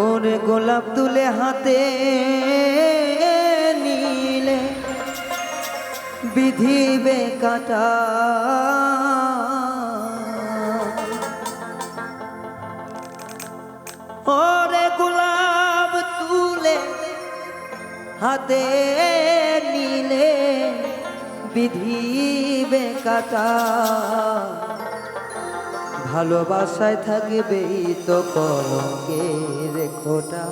ওরে গোলাপ তুলে হাতে নিলে বিধিবে কাটা। ওরে গোলাপ তুলে হাতে নিলে বিধিবে কাটা। ভালোবাসায় থাকবেই তো কলঙ্কের খোটা।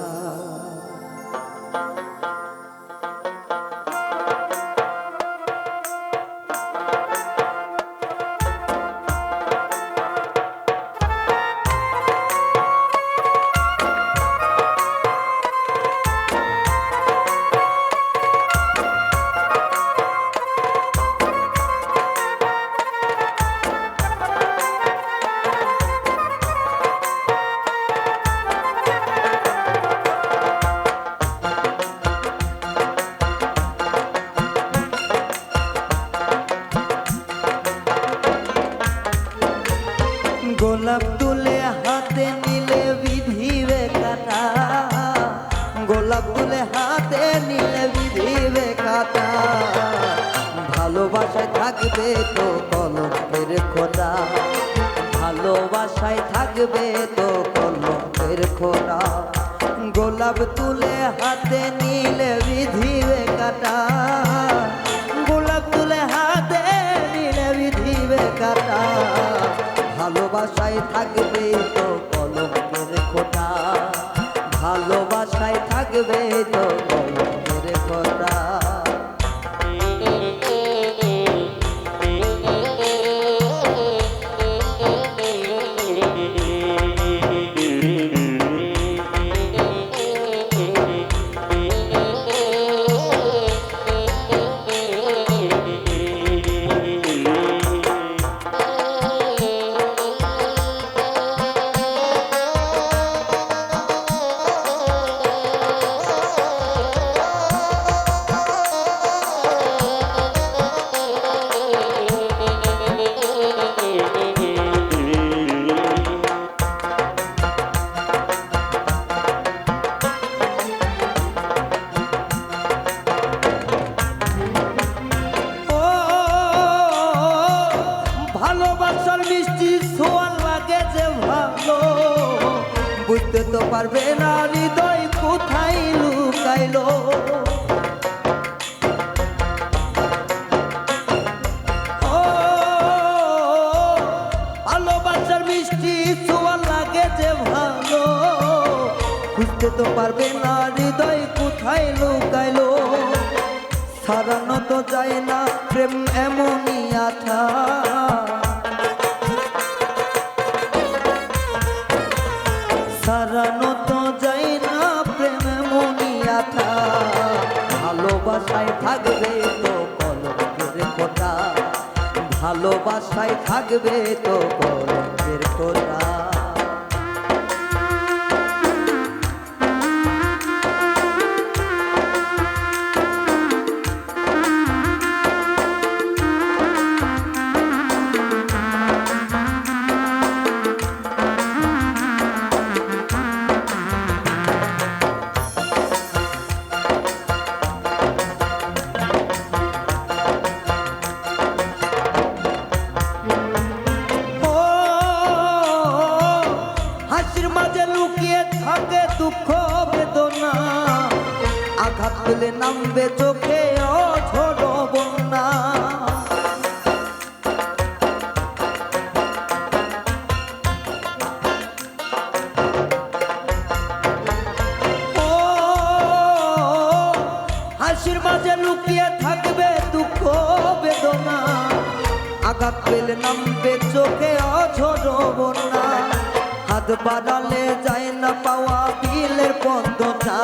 থাকবে তো কলঙ্কের খোদা। ভালোবাসায় থাকবে তো কলঙ্কের খোদা। গোলাপ তুলে হাতে নিলে বিধিবে কাটা। গোলাপ তুলে হাতে নিলে বিধিবে কাটা। ভালোবাসায় থাকবে তো কলঙ্কের খোটা ভালোবাসায় থাকবে তো পারবে না, হৃদয় কোথায় লুকাইলো? ভালোবাসার মিষ্টি সোয়াল লাগে যে ভালো। বুঝতে তো পারবে না, হৃদয় কোথায় লুকাইলো? সারানো তো যায় না ভালোবাসায় থাকবে তো কলঙ্কের কোটা ভালোবাসায় থাকবে তো খোটা হাসির মাঝে লুকিয়ে থাকে দুঃখ, বেদনা। আঘাত পেলে নামবে চোখে দুঃখ, বেদনা। আঘাত পেলে নামবে চোখে অঝোর বন্যা। হাত বাড়ালে যায় না পাওয়া বিলের পদ্মটা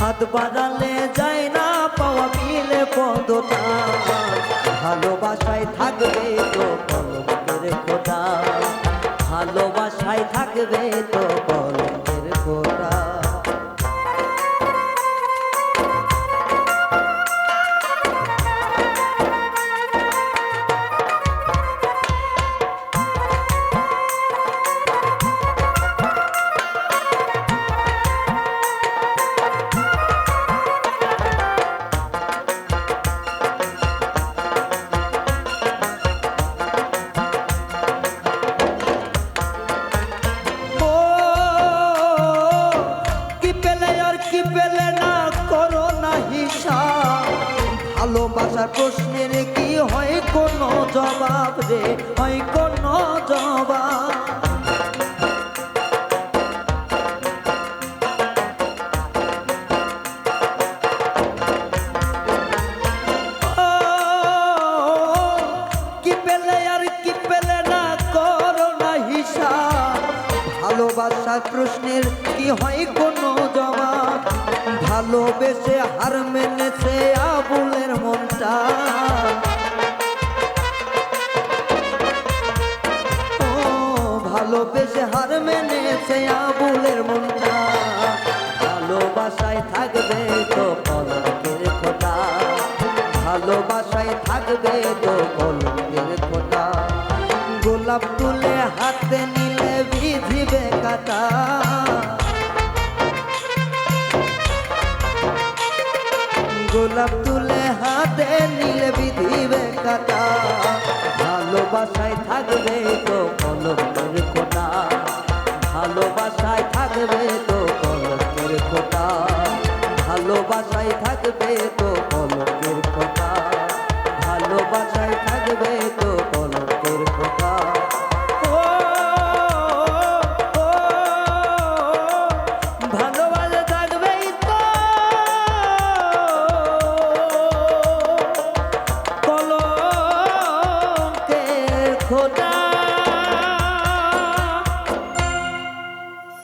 হাত বাড়ালে যায় না পাওয়া বিলের পদ্মটা ভালোবাসায় থাকবে তো কলমের খোদা। ভালোবাসায় থাকবে তো কলমের পেলে না করো না হিসাব। ভালোবাসার প্রশ্নের কি হয় কোনো জবাব রে? হয় কোনো জবাব। প্রশ্নের কি হয় কোন ভালোবেসে হার মেনেছে আবুলের মনটা। ও, ভালোবেসে হার মেনেছে আবুলের মনটা। ভালোবাসায় থাকবে তো কলঙ্কের খোটা ভালোবাসায় থাকবে তো কলঙ্কের খোটা গোলাপ তুলে হাতে নিলে বিধিবে কাটা। গোলাপ তুলে হাতে নিলে বিধিবে কাটা ভালোবাসায় থাকবে তো কলমের কোটা ভালোবাসায় থাকবে তো কলমের কোটা ভালোবাসায় থাকবে তো কলমের কোটা ভালোবাসায় থাকবে